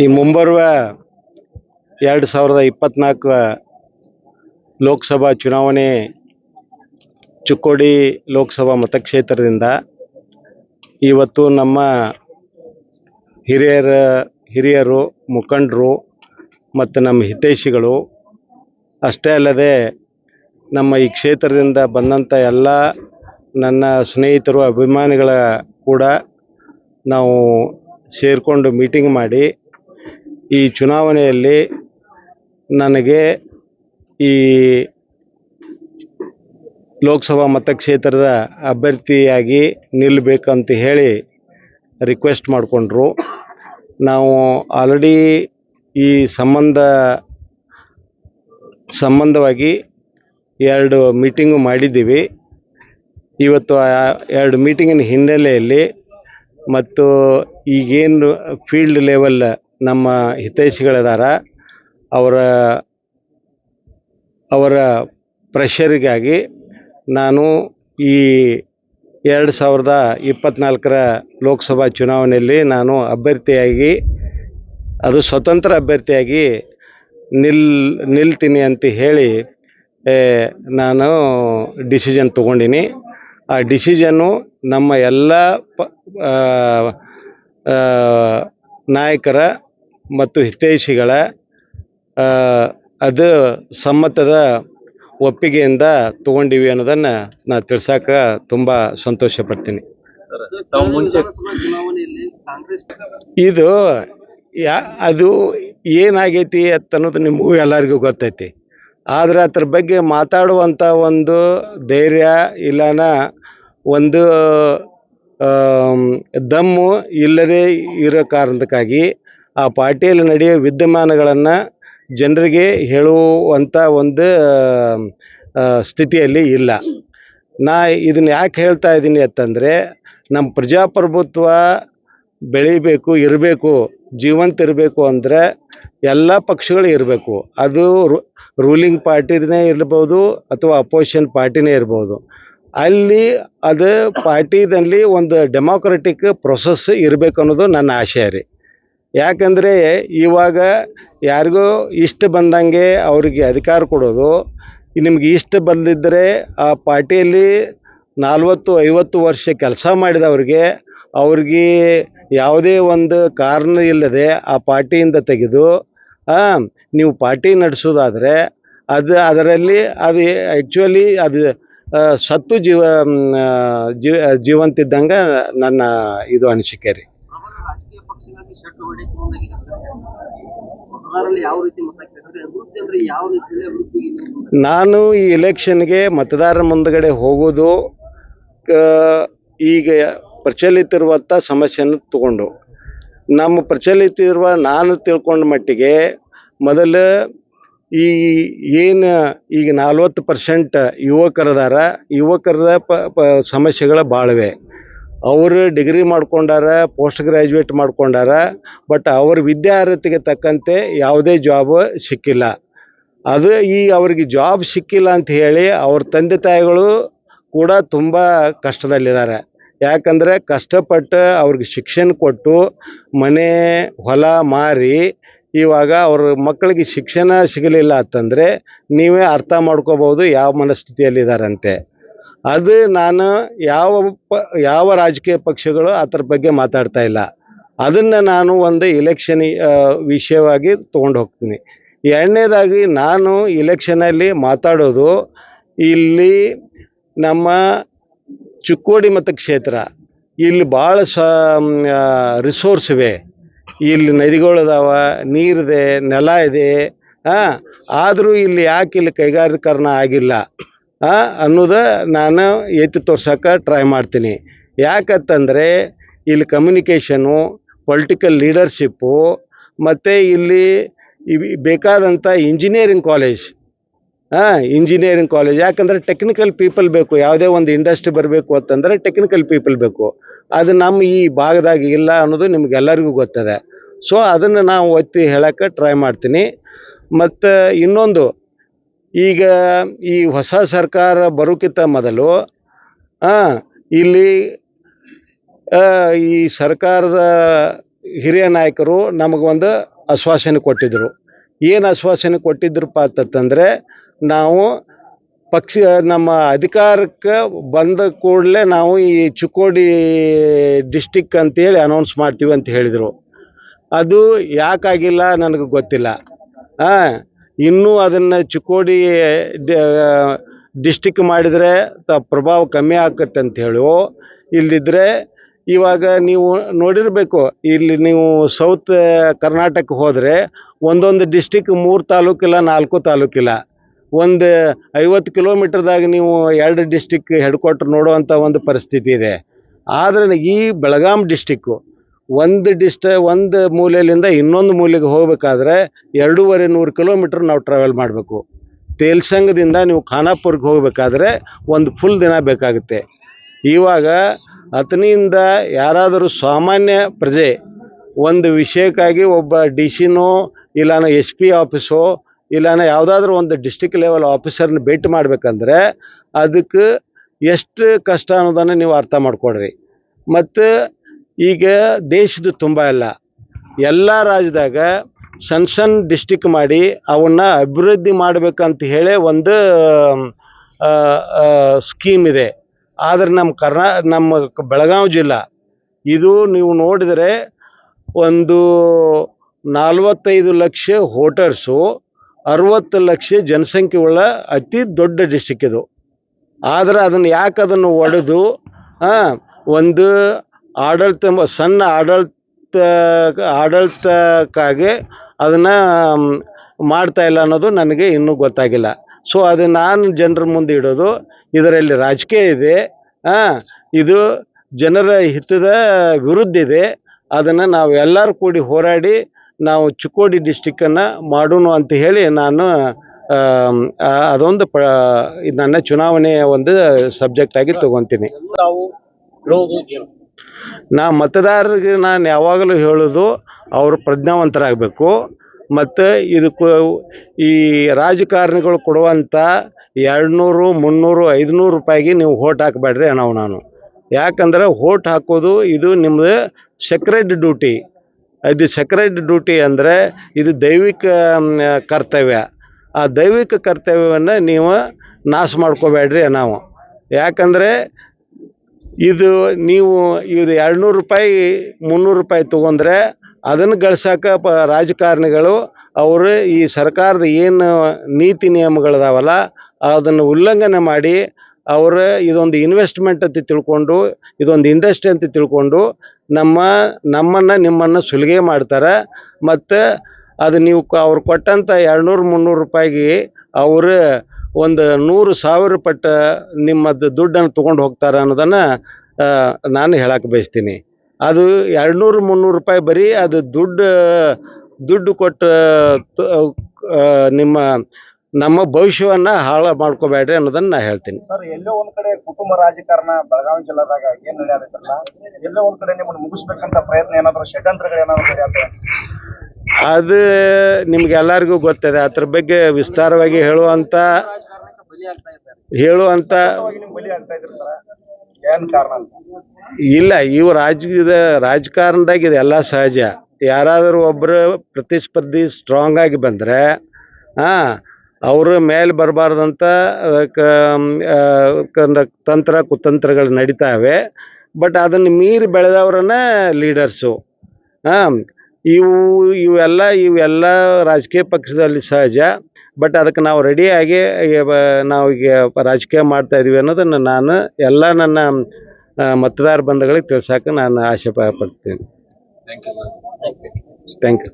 ಈ ಮುಂಬರುವ ಎರಡು ಸಾವಿರದ ಇಪ್ಪತ್ನಾಲ್ಕು ಲೋಕಸಭಾ ಚುನಾವಣೆ ಚಿಕ್ಕೋಡಿ ಲೋಕಸಭಾ ಮತಕ್ಷೇತ್ರದಿಂದ ಇವತ್ತು ನಮ್ಮ ಹಿರಿಯರ, ಹಿರಿಯರು, ಮುಖಂಡರು ಮತ್ತು ನಮ್ಮ ಹಿತೈಷಿಗಳು ಅಷ್ಟೇ ಅಲ್ಲದೆ ನಮ್ಮ ಈ ಕ್ಷೇತ್ರದಿಂದ ಬಂದಂಥ ಎಲ್ಲ ನನ್ನ ಸ್ನೇಹಿತರು, ಅಭಿಮಾನಿಗಳ ಕೂಡ ನಾವು ಸೇರಿಕೊಂಡು ಮೀಟಿಂಗ್ ಮಾಡಿ ಈ ಚುನಾವಣೆಯಲ್ಲಿ ನನಗೆ ಈ ಲೋಕಸಭಾ ಮತಕ್ಷೇತ್ರದ ಅಭ್ಯರ್ಥಿಯಾಗಿ ನಿಲ್ಲಬೇಕಂತ ಹೇಳಿ ರಿಕ್ವೆಸ್ಟ್ ಮಾಡಿಕೊಂಡ್ರು. ನಾವು ಆಲ್ರೆಡಿ ಈ ಸಂಬಂಧ, ಸಂಬಂಧವಾಗಿ ಎರಡು ಮೀಟಿಂಗು ಮಾಡಿದ್ದೀವಿ. ಇವತ್ತು ಎರಡು ಮೀಟಿಂಗಿನ ಹಿನ್ನೆಲೆಯಲ್ಲಿ ಮತ್ತು ಈಗೇನು ಫೀಲ್ಡ್ ಲೆವೆಲ್ ನಮ್ಮ ಹಿತೈಷಿಗಳಿದಾರ, ಅವರ ಅವರ ಪ್ರೆಷರಿಗಾಗಿ ನಾನು ಈ ಎರಡು ಸಾವಿರದ ಇಪ್ಪತ್ತ್ನಾಲ್ಕರ ಲೋಕಸಭಾ ಚುನಾವಣೆಯಲ್ಲಿ ನಾನು ಅಭ್ಯರ್ಥಿಯಾಗಿ, ಅದು ಸ್ವತಂತ್ರ ಅಭ್ಯರ್ಥಿಯಾಗಿ ನಿಲ್, ನಿಲ್ತೀನಿ ಅಂತ ಹೇಳಿ ನಾನು ಡಿಸಿಷನ್ ತಗೊಂಡೀನಿ. ಆ ಡಿಸಿಷನ್ನು ನಮ್ಮ ಎಲ್ಲ ಪ ನಾಯಕರ ಮತ್ತು ಹಿತೈಷಿಗಳ ಅದು ಸಮ್ಮತದ ಒಪ್ಪಿಗೆಯಿಂದ ತಗೊಂಡಿವಿ ಅನ್ನೋದನ್ನು ನಾನು ತಿಳ್ಸಕ್ಕೆ ತುಂಬ ಸಂತೋಷ ಪಡ್ತೀನಿ ಇದು ಯಾ, ಅದು ಏನಾಗೈತಿ ಅಂತ ಅನ್ನೋದು ನಿಮಗೂ ಎಲ್ಲರಿಗೂ ಗೊತ್ತೈತಿ. ಆದರೆ ಅದ್ರ ಬಗ್ಗೆ ಮಾತಾಡುವಂಥ ಒಂದು ಧೈರ್ಯ ಇಲ್ಲನ ಒಂದು ದಮ್ಮು ಇಲ್ಲದೆ ಇರೋ ಕಾರಣಕ್ಕಾಗಿ ಆ ಪಾರ್ಟಿಯಲ್ಲಿ ನಡೆಯೋ ವಿದ್ಯಮಾನಗಳನ್ನು ಜನರಿಗೆ ಹೇಳುವಂಥ ಒಂದು ಸ್ಥಿತಿಯಲ್ಲಿ ಇಲ್ಲ. ನಾ ಇದನ್ನು ಯಾಕೆ ಹೇಳ್ತಾ ಇದ್ದೀನಿ ಅಂತಂದರೆ ನಮ್ಮ ಪ್ರಜಾಪ್ರಭುತ್ವ ಬೆಳಿಬೇಕು, ಇರಬೇಕು, ಜೀವಂತ ಇರಬೇಕು ಅಂದರೆ ಎಲ್ಲ ಪಕ್ಷಗಳು ಇರಬೇಕು. ಅದು ರೂಲಿಂಗ್ ಪಾರ್ಟಿನೇ ಇರ್ಬೋದು ಅಥವಾ ಅಪೋಸಿಷನ್ ಪಾರ್ಟಿನೇ ಇರ್ಬೋದು. ಅಲ್ಲಿ ಅದು ಪಾರ್ಟಿದಲ್ಲಿ ಒಂದು ಡೆಮೋಕ್ರೆಟಿಕ್ ಪ್ರೊಸೆಸ್ ಇರಬೇಕು ಅನ್ನೋದು ನನ್ನ ಆಶಯ ರೀ. ಯಾಕಂದರೆ ಇವಾಗ ಯಾರಿಗೋ ಇಷ್ಟ ಬಂದಂಗೆ ಅವರಿಗೆ ಅಧಿಕಾರ ಕೊಡೋದು. ನಿಮ್ಗೆ ಇಷ್ಟ ಬಂದಿದ್ದರೆ ಆ ಪಾರ್ಟಿಯಲ್ಲಿ ನಲ್ವತ್ತು ಐವತ್ತು ವರ್ಷ ಕೆಲಸ ಮಾಡಿದವ್ರಿಗೆ ಅವ್ರಿಗೆ ಯಾವುದೇ ಒಂದು ಕಾರಣ ಇಲ್ಲದೆ ಆ ಪಾರ್ಟಿಯಿಂದ ತೆಗೆದು ನೀವು ಪಾರ್ಟಿ ನಡೆಸೋದಾದರೆ ಅದು ಅದರಲ್ಲಿ ಅದು ಆ್ಯಕ್ಚುಲಿ ಅದು ಸತ್ತು ಜೀವ ಮ್, ಜೀವ ಜೀವಂತ ಇದ್ದಂಗೆ ನನ್ನ ಇದು ಅನಿಸಿಕೆ ರೀ. ರಾಜಕೀಯ ಪಕ್ಷಗಳಿಗೆ ಶೆಡ್ ಹೊಡೆಯಕ್ಕೆ ಮುಂದಾಗಿದೆ ಸರ್ ಯಾವ ರೀತಿ ಮತ ಕೇಳಿದ್ರೆ ಅಭಿವೃದ್ಧಿ ಅಂದ್ರೆ ಯಾವ ರೀತಿಯಲ್ಲಿ ಅಭಿವೃದ್ಧಿಗೆ ನಾನು ಈ ಎಲೆಕ್ಷನ್ಗೆ ಮತದಾರರ ಮುಂದಗಡೆ ಹೋಗೋದು ಈಗ ಪ್ರಚಲಿತ ಇರುವಂಥ ಸಮಸ್ಯೆಯನ್ನು ತಗೊಂಡು. ನಮ್ಮ ಪ್ರಚಲಿತ ಇರುವ ನಾನು ತಿಳ್ಕೊಂಡ ಮಟ್ಟಿಗೆ ಮೊದಲು ಈ ಏನು ಈಗ ನಲ್ವತ್ತು ಪರ್ಸೆಂಟ್ ಯುವಕರದಾರ, ಯುವಕರ ಪ ಪ, ಸಮಸ್ಯೆಗಳು ಭಾಳವೆ ಅವರು ಡಿಗ್ರಿ ಮಾಡ್ಕೊಂಡಾರ ಪೋಸ್ಟ್ ಗ್ರ್ಯಾಜುಯೇಟ್ ಮಾಡ್ಕೊಂಡಾರ ಬಟ್ ಅವ್ರ ವಿದ್ಯಾರ್ಹತೆಗೆ ತಕ್ಕಂತೆ ಯಾವುದೇ ಜಾಬ್ ಸಿಕ್ಕಿಲ್ಲ. ಅದು ಈ ಅವ್ರಿಗೆ ಜಾಬ್ ಸಿಕ್ಕಿಲ್ಲ ಅಂತ ಹೇಳಿ ಅವ್ರ ತಂದೆ ತಾಯಿಗಳು ಕೂಡ ತುಂಬ ಕಷ್ಟದಲ್ಲಿದ್ದಾರೆ. ಯಾಕಂದರೆ ಕಷ್ಟಪಟ್ಟು ಅವ್ರಿಗೆ ಶಿಕ್ಷಣ ಕೊಟ್ಟು ಮನೆ, ಹೊಲ ಮಾರಿ ಇವಾಗ ಅವ್ರ ಮಕ್ಕಳಿಗೆ ಶಿಕ್ಷಣ ಸಿಗಲಿಲ್ಲ ಅಂತಂದರೆ ನೀವೇ ಅರ್ಥ ಮಾಡ್ಕೋಬೋದು ಯಾವ ಮನಸ್ಥಿತಿಯಲ್ಲಿದ್ದಾರಂತೆ. ಅದು ನಾನು ಯಾವ ಪ, ಯಾವ ರಾಜಕೀಯ ಪಕ್ಷಗಳು ಅದ್ರ ಬಗ್ಗೆ ಮಾತಾಡ್ತಾ ಇಲ್ಲ. ಅದನ್ನು ನಾನು ಒಂದು ಇಲೆಕ್ಷನ್ ವಿಷಯವಾಗಿ ತೊಗೊಂಡು ಹೋಗ್ತೀನಿ. ಎರಡನೇದಾಗಿ ನಾನು ಇಲೆಕ್ಷನಲ್ಲಿ ಮಾತಾಡೋದು ಇಲ್ಲಿ ನಮ್ಮ ಚಿಕ್ಕೋಡಿ ಮತಕ್ಷೇತ್ರ ಇಲ್ಲಿ ಭಾಳ ಸ ರಿಸೋರ್ಸ್ ಇವೆ. ಇಲ್ಲಿ ನದಿಗಳಿದಾವ ನೀರಿದೆ ನೆಲ ಇದೆ ಆದರೂ ಇಲ್ಲಿ ಯಾಕೆ ಇಲ್ಲಿ ಕೈಗಾರಿಕರಣ ಆಗಿಲ್ಲ? ಅನ್ನೋದ ನಾನು ಎತ್ತಿ ತೋರ್ಸೋಕೆ ಟ್ರೈ ಮಾಡ್ತೀನಿ. ಯಾಕಂತಂದರೆ, ಇಲ್ಲಿ ಕಮ್ಯುನಿಕೇಷನು ಪೊಲಿಟಿಕಲ್ ಲೀಡರ್ಶಿಪ್ಪು ಮತ್ತು ಇಲ್ಲಿ ಬೇಕಾದಂಥ ಇಂಜಿನಿಯರಿಂಗ್ ಕಾಲೇಜ್ ಹಾಂ ಇಂಜಿನಿಯರಿಂಗ್ ಕಾಲೇಜ್ ಯಾಕಂದರೆ ಟೆಕ್ನಿಕಲ್ ಪೀಪಲ್ ಬೇಕು. ಯಾವುದೇ ಒಂದು ಇಂಡಸ್ಟ್ರಿ ಬರಬೇಕು ಅಂತಂದರೆ ಟೆಕ್ನಿಕಲ್ ಪೀಪಲ್ ಬೇಕು. ಅದು ನಮ್ಮ ಈ ಭಾಗದಾಗ ಇಲ್ಲ ಅನ್ನೋದು ನಿಮಗೆಲ್ಲರಿಗೂ ಗೊತ್ತದೆ. ಸೊ ಅದನ್ನು ನಾವು ಒತ್ತಿ ಹೇಳೋಕ್ಕೆ ಟ್ರೈ ಮಾಡ್ತೀನಿ. ಮತ್ತು ಇನ್ನೊಂದು ಈಗ ಈ ಹೊಸ ಸರ್ಕಾರ ಬರೋಕ್ಕಿಂತ ಮೊದಲು ಇಲ್ಲಿ ಈ ಸರ್ಕಾರದ ಹಿರಿಯ ನಾಯಕರು ನಮಗೊಂದು ಆಶ್ವಾಸನೆ ಕೊಟ್ಟಿದ್ದರು ಏನು ಆಶ್ವಾಸನೆ ಕೊಟ್ಟಿದ್ರಪ್ಪ ಅಂತಂದರೆ, ನಾವು ಪಕ್ಷ, ನಮ್ಮ ಅಧಿಕಾರಕ್ಕೆ ಬಂದ ಕೂಡಲೇ ನಾವು ಈ ಚಿಕ್ಕೋಡಿ ಡಿಸ್ಟಿಕ್ ಅಂತೇಳಿ ಅನೌನ್ಸ್ ಮಾಡ್ತೀವಿ ಅಂತ ಹೇಳಿದರು. ಅದು ಯಾಕಾಗಿಲ್ಲ ನನಗೆ ಗೊತ್ತಿಲ್ಲ. ಹಾಂ ಇನ್ನೂ ಅದನ್ನು ಚಿಕ್ಕೋಡಿ ಡಿಸ್ಟಿಕ್ ಮಾಡಿದರೆ ತ, ಪ್ರಭಾವ ಕಮ್ಮಿ ಆಕತ್ತೆ ಅಂತ ಹೇಳು. ಇಲ್ಲದಿದ್ದರೆ ಇವಾಗ ನೀವು ನೋಡಿರಬೇಕು, ಇಲ್ಲಿ ನೀವು ಸೌತ್ ಕರ್ನಾಟಕ ಹೋದರೆ ಒಂದೊಂದು ಡಿಸ್ಟಿಕ್ ಮೂರು ತಾಲೂಕಿಲ್ಲ ನಾಲ್ಕು ತಾಲೂಕಿಲ್ಲ ಒಂದು ಐವತ್ತು ಕಿಲೋಮೀಟ್ರದಾಗ ನೀವು ಎರಡು ಡಿಸ್ಟಿಕ್ ಹೆಡ್ ಕ್ವಾರ್ಟರ್ ನೋಡುವಂಥ ಒಂದು ಪರಿಸ್ಥಿತಿ ಇದೆ. ಆದರೆ ಈ ಬೆಳಗಾಂ ಡಿಸ್ಟಿಕ್ಕು ಒಂದು ಡಿಸ್ಟ, ಒಂದು ಮೂಲೆಯಿಂದ ಇನ್ನೊಂದು ಮೂಲೆಗೆ ಹೋಗಬೇಕಾದ್ರೆ ಎರಡೂವರೆ ನೂರು ಕಿಲೋಮೀಟ್ರ್ ನಾವು ಟ್ರಾವೆಲ್ ಮಾಡಬೇಕು. ತೇಲ್ಸಂಗದಿಂದ ನೀವು ಖಾನಾಪುರ್ಗೆ ಹೋಗಬೇಕಾದ್ರೆ ಒಂದು ಫುಲ್ ದಿನ ಬೇಕಾಗುತ್ತೆ. ಇವಾಗ ಅತನಿಯಿಂದ ಯಾರಾದರೂ ಸಾಮಾನ್ಯ ಪ್ರಜೆ, ಒಂದು ವಿಷಯಕ್ಕಾಗಿ ಒಬ್ಬ ಡಿ ಸಿನೋ ಇಲ್ಲಾನ ಎಸ್ ಪಿ ಆಫೀಸೋ, ಇಲ್ಲಾನ ಯಾವುದಾದ್ರೂ ಒಂದು ಡಿಸ್ಟಿಕ್ ಲೆವೆಲ್ ಆಫೀಸರ್ನ ಭೇಟಿ ಮಾಡ್ಬೇಕಂದ್ರೆ ಅದಕ್ಕೆ ಎಷ್ಟು ಕಷ್ಟ ಅನ್ನೋದನ್ನು ನೀವು ಅರ್ಥ ಮಾಡ್ಕೊಡ್ರಿ ಮತ್ತು ಈಗ ದೇಶದ ತುಂಬ ಎಲ್ಲ ಎಲ್ಲ ರಾಜ್ಯದಾಗ ಸಣ್ಣ ಸಣ್ಣ ಡಿಸ್ಟಿಕ್ ಮಾಡಿ ಅವನ್ನ ಅಭಿವೃದ್ಧಿ ಮಾಡ್ಬೇಕಂತ ಹೇಳಿ ಒಂದು ಸ್ಕೀಮ್ ಇದೆ. ಆದರೆ ನಮ್ಮ ಕರ್ನಾ, ನಮ್ಮ ಬೆಳಗಾವಿ ಜಿಲ್ಲಾ ಇದು ನೀವು ನೋಡಿದರೆ ಒಂದು ನಲ್ವತ್ತೈದು ಲಕ್ಷ ವೋಟರ್ಸು ಅರವತ್ತು ಲಕ್ಷ ಜನಸಂಖ್ಯೆ ಉಳ್ಳ ಅತಿ ದೊಡ್ಡ ಡಿಸ್ಟಿಕ್ ಇದು. ಆದರೆ ಅದನ್ನು ಯಾಕೆ ಅದನ್ನು ಒಡೆದು ಒಂದು ಆಡಳಿತ ಸಣ್ಣ ಆಡಳಿತ ಆಡಳಿತಕ್ಕಾಗಿ ಅದನ್ನು ಮಾಡ್ತಾ ಇಲ್ಲ ಅನ್ನೋದು ನನಗೆ ಇನ್ನೂ ಗೊತ್ತಾಗಿಲ್ಲ. ಸೊ ಅದು ನಾನು ಜನರ ಮುಂದೆ ಇಡೋದು ಇದರಲ್ಲಿ ರಾಜಕೀಯ ಇದೆ ಇದು ಜನರ ಹಿತದ ವಿರುದ್ಧ ಇದೆ ಅದನ್ನು ನಾವು ಎಲ್ಲರೂ ಕೂಡಿ ಹೋರಾಡಿ ನಾವು ಚಿಕ್ಕೋಡಿ ಡಿಸ್ಟಿಕ್ಕನ್ನು ಮಾಡೋಣ ಅಂತ ಹೇಳಿ ನಾನು ಅದೊಂದು ಪ ನನ್ನ ಚುನಾವಣೆಯ ಒಂದು ಸಬ್ಜೆಕ್ಟಾಗಿ ತೊಗೊತೀನಿ. ನಾ ಮತದಾರರಿಗೆ ನಾನು ಯಾವಾಗಲೂ ಹೇಳೋದು ಅವರು ಪ್ರಜ್ಞಾವಂತರಾಗಬೇಕು. ಮತ್ತು ಇದಕ್ಕೆ ಈ ರಾಜಕಾರಣಿಗಳು ಕೊಡುವಂಥ ಎರಡುನೂರು, ಮುನ್ನೂರು, ಐದುನೂರು ರೂಪಾಯಿಗೆ ನೀವು ಓಟ್ ಹಾಕಬೇಡ್ರಿ ಅಣ್ಣವು ನಾನು. ಯಾಕಂದ್ರೆ ಓಟ್ ಹಾಕೋದು ಇದು ನಿಮ್ಮದು ಸೆಕ್ರೆಡ್ ಡ್ಯೂಟಿ ಇದು ಸೆಕ್ರೆಡ್ ಡ್ಯೂಟಿ ಅಂದರೆ ಇದು ದೈವಿಕ ಕರ್ತವ್ಯ. ಆ ದೈವಿಕ ಕರ್ತವ್ಯವನ್ನು ನೀವು ನಾಶ ಮಾಡ್ಕೋಬೇಡ್ರಿ ನಾವು ಯಾಕಂದರೆ ಇದು ನೀವು ಇದು ಎರಡುನೂರು ರೂಪಾಯಿ, ಮುನ್ನೂರು ರೂಪಾಯಿ ತೊಗೊಂಡ್ರೆ ಅದನ್ನು ಗಳಿಸಾಕ ಪ ರಾಜಕಾರಣಿಗಳು ಅವರು ಈ ಸರ್ಕಾರದ ಏನು ನೀತಿ ನಿಯಮಗಳಿದಾವಲ್ಲ, ಅದನ್ನು ಉಲ್ಲಂಘನೆ ಮಾಡಿ ಅವರು ಇದೊಂದು ಇನ್ವೆಸ್ಟ್ಮೆಂಟ್ ಅಂತ ತಿಳ್ಕೊಂಡು, ಇದೊಂದು ಇಂಡಸ್ಟ್ರಿ ಅಂತ ತಿಳ್ಕೊಂಡು ನಮ್ಮ, ನಮ್ಮನ್ನು, ನಿಮ್ಮನ್ನು ಸುಲಿಗೆ ಮಾಡ್ತಾರೆ. ಮತ್ತು ಅದು ನೀವು ಕ ಅವ್ರು ಕೊಟ್ಟಂಥ ಎರಡುನೂರು, ಮುನ್ನೂರು ರೂಪಾಯಿಗೆ ಅವರು ಒಂದು ನೂರು ಸಾವಿರ ಪಟ್ಟ ನಿಮ್ಮದು ದುಡ್ಡನ್ನು ತೊಗೊಂಡು ಹೋಗ್ತಾರೆ ಅನ್ನೋದನ್ನು ನಾನು ಹೇಳಕ್ಕೆ ಬಯಸ್ತೀನಿ. ಅದು ಎರಡುನೂರು, ಮುನ್ನೂರು ರೂಪಾಯಿ ಬರೀ ಅದು ದುಡ್ಡು ದುಡ್ಡು ಕೊಟ್ಟು ನಿಮ್ಮ, ನಮ್ಮ ಭವಿಷ್ಯವನ್ನು ಹಾಳು ಮಾಡ್ಕೋಬೇಡ್ರಿ ಅನ್ನೋದನ್ನು ನಾನು ಹೇಳ್ತೀನಿ. ಸರ್, ಎಲ್ಲೋ ಒಂದ್ ಕಡೆ ಕುಟುಂಬ ರಾಜಕಾರಣ ಬೆಳಗಾವಿ ಜಿಲ್ಲಾದಾಗ ಏನ್ ನಡೆಯೋದಿಲ್ಲ ಎಲ್ಲೋ ಒಂದ್ ಕಡೆ ನಿಮ್ಮನ್ನು ಮುಗಿಸ್ಬೇಕಂತ ಪ್ರಯತ್ನ ಏನಾದ್ರು ಷಡ್ಯಂತ್ರಗಳು ಏನಾದ್ರು ನಡೆಯತ್ತೆ ಅದು ನಿಮ್ಗೆಲ್ಲರಿಗೂ ಗೊತ್ತಿದೆ. ಅದ್ರ ಬಗ್ಗೆ ವಿಸ್ತಾರವಾಗಿ ಹೇಳುವಂಥ ಹೇಳುವಂಥ ಇಲ್ಲ ಇವು ರಾಜಕೀಯದ ರಾಜಕಾರಣದಾಗ ಇದೆಲ್ಲ ಸಹಜ. ಯಾರಾದರೂ ಒಬ್ಬರು ಪ್ರತಿಸ್ಪರ್ಧಿ ಸ್ಟ್ರಾಂಗ್ ಆಗಿ ಬಂದರೆ ಹಾಂ ಅವರು ಮೇಲೆ ಬರಬಾರ್ದಂಥ ತಂತ್ರ ಕುತಂತ್ರಗಳು ನಡೀತಾವೆ ಬಟ್ ಅದನ್ನು ಮೀರಿ ಬೆಳೆದವ್ರನ್ನ ಲೀಡರ್ಸು ಹಾಂ ಇವು ಇವೆಲ್ಲ ಇವೆಲ್ಲ ರಾಜಕೀಯ ಪಕ್ಷದಲ್ಲಿ ಸಹಜ. ಬಟ್ ಅದಕ್ಕೆ ನಾವು ರೆಡಿಯಾಗಿ ನಾವು ಈಗ ರಾಜಕೀಯ ಮಾಡ್ತಾ ಇದೀವಿ ಅನ್ನೋದನ್ನು ನಾನು ಎಲ್ಲ ನನ್ನ ಮತದಾರ ಬಂಧುಗಳಿಗೆ ತಿಳಿಸೋಕೆ ನಾನು ಆಶೆ ಪಡ್ತೀನಿ. Thank you sir thank you